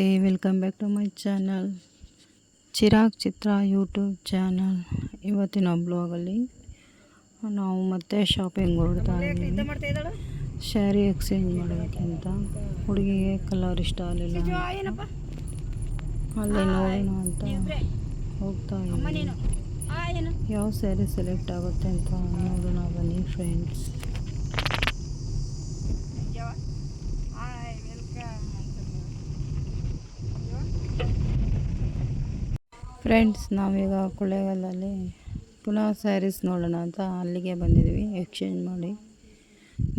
ನಮಸ್ತೆ welcome back to my channel. Chirag Chitra YouTube channel. ಇವತ್ತಿನ ಬ್ಲಾಗಲ್ಲಿ ನಾವು ಮತ್ತೆ ಶಾಪಿಂಗ್ ಹೊರಡ್ತಾ ಇದ್ದೀವಿ. ಸ್ಯಾರಿ ಎಕ್ಸ್ಚೇಂಜ್ ಮಾಡೋದಕ್ಕಿಂತ. ಹುಡುಗಿಗೆ ಕಲರ್ ಇಷ್ಟ ಆಗಲಿಲ್ಲ. ಅಲ್ಲೇ ನೋಡೋಣ ಅಂತ ಹೋಗ್ತಾ ಇದ್ದೀವಿ. ಯಾವ ಸ್ಯಾರಿ ಸೆಲೆಕ್ಟ್ ಆಗುತ್ತೆ ಅಂತ ನೋಡೋಣ ಬನ್ನಿ ಫ್ರೆಂಡ್ಸ್ ಫ್ರೆಂಡ್ಸ್ ನಾವೀಗ ಕೊಳ್ಳೇಗಾಲದಲ್ಲಿ ಪುನಃ ಸ್ಯಾರೀಸ್ ನೋಡೋಣ ಅಂತ ಅಲ್ಲಿಗೆ ಬಂದಿದ್ವಿ ಎಕ್ಸ್ಚೇಂಜ್ ಮಾಡಿ.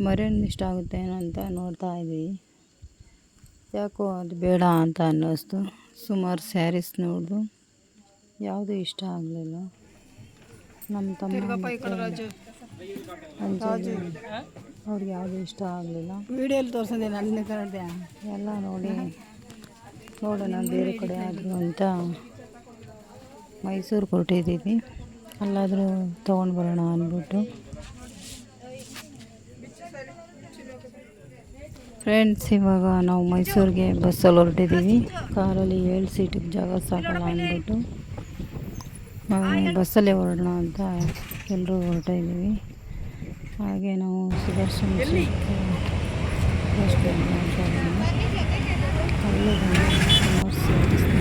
ಮರೇನು ಇಷ್ಟ ಆಗುತ್ತೆ ಏನೋ ಅಂತ ನೋಡ್ತಾ ಇದ್ವಿ ಯಾಕೋ ಅದು ಬೇಡ ಅಂತ ಅನ್ನಿಸ್ತು. ಸುಮಾರು ಸ್ಯಾರೀಸ್ ನೋಡಿದು. ಯಾವುದೂ ಇಷ್ಟ ಆಗಲಿಲ್ಲ. ನಮ್ಮ ತಮ್ಮ ಅವ್ರಿಗೆ ಯಾವುದೂ ಇಷ್ಟ ಆಗಲಿಲ್ಲ. ವಿಡಿಯೋಲಿ ತೋರಿಸಿದೆ ನನ್ನ ಎಲ್ಲ ನೋಡಿ. ನೋಡೋಣ ಬೇರೆ ಕಡೆ ಆದರೂ ಅಂತ. ಮೈಸೂರು ಹೊರಟಿದ್ದೀವಿ ಅಲ್ಲಾದರೂ ತೊಗೊಂಡು ಬರೋಣ ಅಂದ್ಬಿಟ್ಟು. ಫ್ರೆಂಡ್ಸ್ ಇವಾಗ ನಾವು ಮೈಸೂರಿಗೆ ಬಸ್ಸಲ್ಲಿ ಹೊರಟಿದ್ದೀವಿ. ಕಾರಲ್ಲಿ ಏಳು ಸೀಟಿಗೆ ಜಾಗ ಸಾಕಲ್ಲ ಅಂದ್ಬಿಟ್ಟು ನಾವು ಬಸ್ಸಲ್ಲೇ ಹೊರಡೋಣ ಅಂತ ಎಲ್ಲರೂ ಹೊರಟಿದ್ದೀವಿ ಹಾಗೆ ನಾವು ಸುದರ್ಶನ್ ಅಲ್ಲೂ ಬಂದು ಸುಮಾರು ಸೇರಿಸ್ತೀವಿ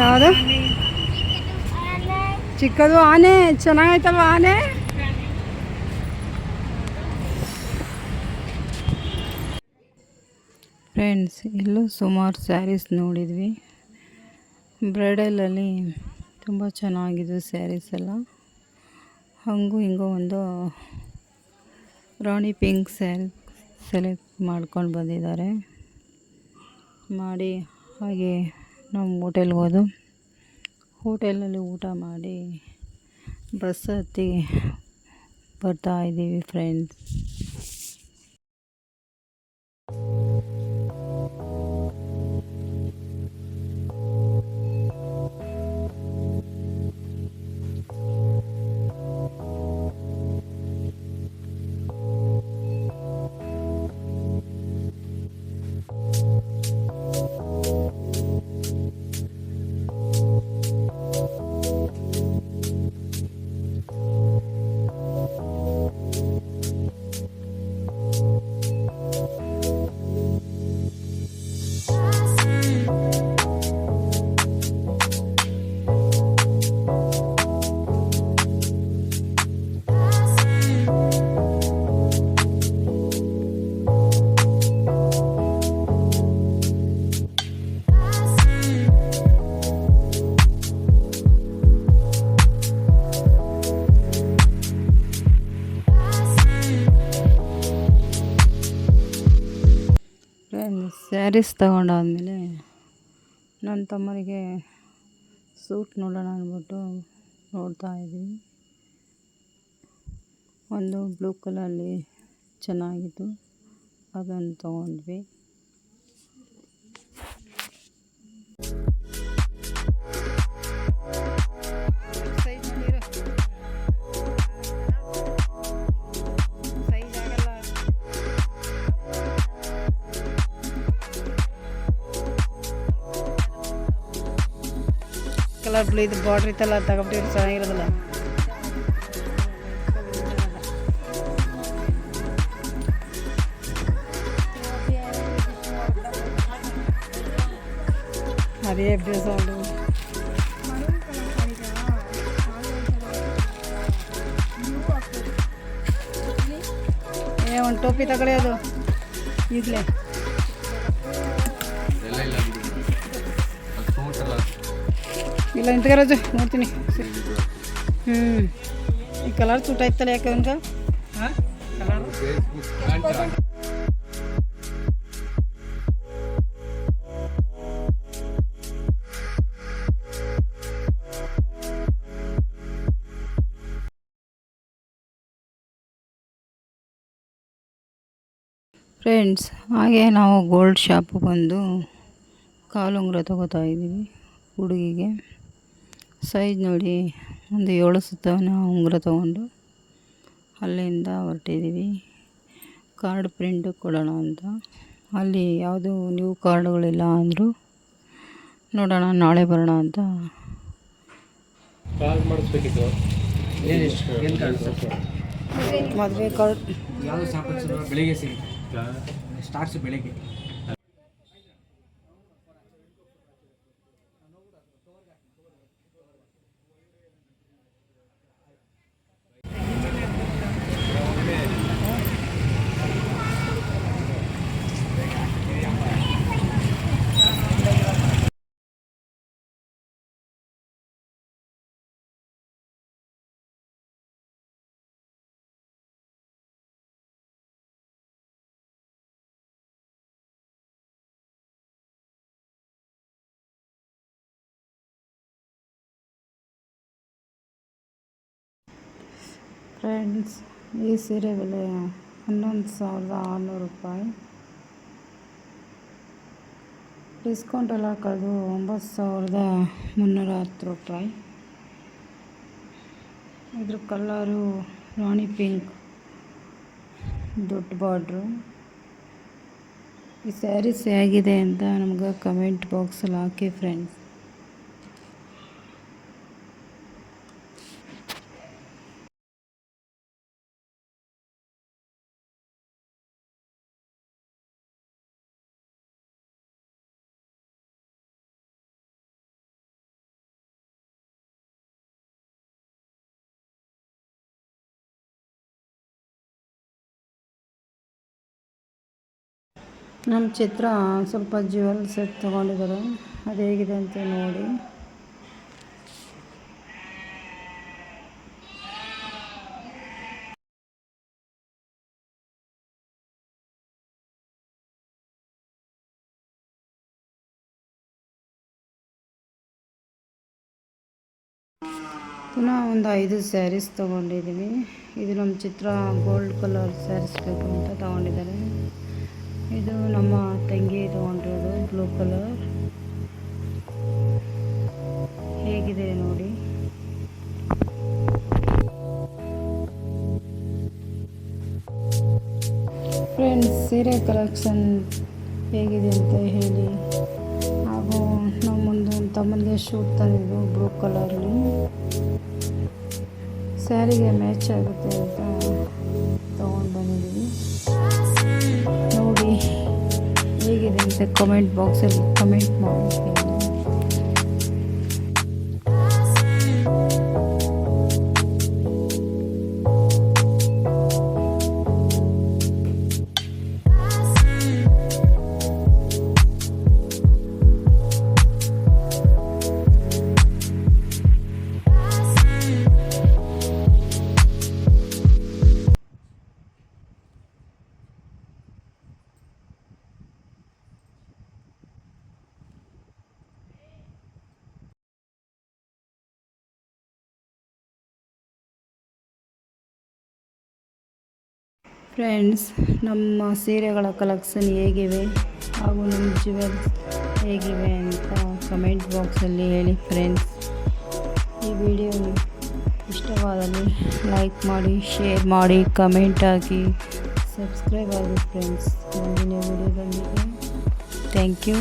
ಯಾವುದು ಚಿಕ್ಕದು ಆನೆ. ಚೆನ್ನಾಗೈತಲ್ವ ಆನೆ? ಫ್ರೆಂಡ್ಸ್ ಇಲ್ಲೂ ಸುಮಾರು ಸ್ಯಾರೀಸ್ ನೋಡಿದ್ವಿ. ಬ್ರೈಡಲಲ್ಲಿ ತುಂಬ ಚೆನ್ನಾಗಿದ್ವು ಸ್ಯಾರೀಸ್ ಎಲ್ಲ. ಹಾಗೂ ಹಿಂಗೋ ಒಂದು ರಾಣಿ ಪಿಂಕ್ ಸ್ಯಾರಿ ಸೆಲೆಕ್ಟ್ ಮಾಡ್ಕೊಂಡು ಬಂದಿದ್ದಾರೆ. ಮಾಡಿ ಹಾಗೆ ನಾವು ಹೋಟೆಲ್ಗೆ ಹೋದು. ಹೋಟೆಲ್ನಲ್ಲಿ ಊಟ ಮಾಡಿ ಬಸ್ ಹತ್ತಿ ಬರ್ತಾ ಇದ್ದೀವಿ ಫ್ರೆಂಡ್ಸ್ ಸ್ಯಾರೀಸ್ ತಗೊಂಡಾದ್ಮೇಲೆ ನನ್ನ ತಮ್ಮನಿಗೆ ಸೂಟ್ ನೋಡೋಣ ಅಂದ್ಬಿಟ್ಟು ನೋಡ್ತಾ ಇದ್ದೀವಿ ಒಂದು ಬ್ಲೂ ಕಲರಲ್ಲಿ ಚೆನ್ನಾಗಿತ್ತು ಅದನ್ನು ತೊಗೊಂಡ್ವಿ. ಕಲರ್ ಬ್ಲೂ ಇದು ಬಾರ್ಡ್ರ್ ಇತ್ತಲ್ಲ ತಗೊಬಿಟ್ಟಿದ್ರೆ ಚೆನ್ನಾಗಿರೋದಿಲ್ಲ. ಅದೇ ಏ ಒಂದು ಟೋಪಿ ತಗೊಳ್ಳಿ ಅದು. ಈಗಲೇ ಇಲ್ಲ ಇಂತಗರಾಜು ನೋಡ್ತೀನಿ. ಹ್ಞೂ ಈ ಕಲರ್ ಸೂಟ್ ಆಯ್ತಲ್ಲ ಯಾಕೆ ಅವನ್ಗೆ ಕಲರ್? ಫ್ರೆಂಡ್ಸ್ ಹಾಗೆ ನಾವು ಗೋಲ್ಡ್ ಶಾಪ್ ಬಂದು ಕಾಲುಂಗುರ ತಗೋತಾ ಇದ್ದೀವಿ ಹುಡುಗಿಗೆ. ಸೈಜ್ ನೋಡಿ ಒಂದು ಏಳು ಸುತ್ತವನ್ನ ಉಂಗುರ ತೊಗೊಂಡು ಅಲ್ಲಿಂದ ಹೊರಟಿದ್ದೀವಿ. ಕಾರ್ಡ್ ಪ್ರಿಂಟ್ ಕೊಡೋಣ ಅಂತ. ಅಲ್ಲಿ ಯಾವುದು ನ್ಯೂ ಕಾರ್ಡುಗಳಿಲ್ಲ ಅಂದರು ನೋಡೋಣ ನಾಳೆ ಬರೋಣ ಅಂತ. ಮದುವೆ ಕಾರ್ಡ್. ಯಾವುದು ಬೆಳಿಗ್ಗೆ ಸಿಗುತ್ತೆ. ಸ್ಟಾರ್ಟ್ಸ್ ಬೆಳಿಗ್ಗೆ. ಫ್ರೆಂಡ್ಸ್ ಈ ಸೀರೆ ಬೆಲೆ ಹನ್ನೊಂದು ಸಾವಿರದ ಆರುನೂರು ರೂಪಾಯಿ. ಡಿಸ್ಕೌಂಟ್ ಎಲ್ಲ ಕಳೆದು ಒಂಬತ್ತು ಸಾವಿರದ ಮುನ್ನೂರ ಹತ್ತು ರೂಪಾಯಿ. ಇದ್ರ ಕಲ್ಲರು ರಾಣಿ ಪಿಂಕ್ ದೊಡ್ಡ ಬಾರ್ಡ್ರು ಈ ಸ್ಯಾರೀಸ್ ಹೇಗಿದೆ ಅಂತ ನಮ್ಗೆ ಕಮೆಂಟ್ ಬಾಕ್ಸಲ್ಲಿ ಹಾಕಿ ಫ್ರೆಂಡ್ಸ್ ನಮ್ಮ ಚಿತ್ರ ಸ್ವಲ್ಪ ಜ್ಯುವೆಲ್ ಸೆಟ್ ತೊಗೊಂಡಿದ್ದಾರೆ. ಅದು ಹೇಗಿದೆ ಅಂತ ನೋಡಿ. ಪುನಃ ಒಂದು ಐದು ಸ್ಯಾರೀಸ್ ತೊಗೊಂಡಿದ್ದೀವಿ. ಇದು ನಮ್ಮ ಚಿತ್ರ ಗೋಲ್ಡ್ ಕಲರ್ ಸ್ಯಾರೀಸ್ ಬೇಕು ಅಂತ ತೊಗೊಂಡಿದ್ದಾರೆ. ಇದು ನಮ್ಮ ತಂಗಿ ತಗೊಂಡಿರೋದು ಬ್ಲೂ ಕಲರ್ ಹೇಗಿದೆ ನೋಡಿ. ಫ್ರೆಂಡ್ಸ್ ಸೀರೆ ಕಲೆಕ್ಷನ್ ಹೇಗಿದೆ ಅಂತ ಹೇಳಿ. ಹಾಗೂ ನಮ್ಮ ಮುಂದೆ ತಮ್ಮಂದೆ ಶೂಟ್ ತಂದಿದ್ದು ಬ್ಲೂ ಕಲರ್ಲಿ ಸ್ಯಾರಿಗೆ ಮ್ಯಾಚ್ ಆಗುತ್ತೆ ಅಂತ ತೊಗೊಂಡು ಬಂದಿದ್ದೀವಿ ಹೇಗಿದೆ ಅಂತ ಕಮೆಂಟ್ ಬಾಕ್ಸಲ್ಲಿ ಕಮೆಂಟ್ ಮಾಡಿ ಫ್ರೆಂಡ್ಸ್ ನಮ್ಮ ಸೀರೆಗಳ ಕಲೆಕ್ಷನ್ ಹೇಗಿವೆ ಹಾಗೂ ನಮ್ಮ ಜ್ಯುವೆಲ್ಸ್ ಹೇಗಿವೆ ಅಂತ ಕಮೆಂಟ್ ಬಾಕ್ಸಲ್ಲಿ ಹೇಳಿ ಫ್ರೆಂಡ್ಸ್ ಈ ವಿಡಿಯೋ ಇಷ್ಟವಾದಲ್ಲಿ ಲೈಕ್ ಮಾಡಿ ಶೇರ್ ಮಾಡಿ ಕಮೆಂಟ್ ಹಾಕಿ ಸಬ್ಸ್ಕ್ರೈಬ್ ಆಗಿ ಫ್ರೆಂಡ್ಸ್ ಮುಂದಿನ ವಿಡಿಯೋದಲ್ಲಿ ಥ್ಯಾಂಕ್ ಯು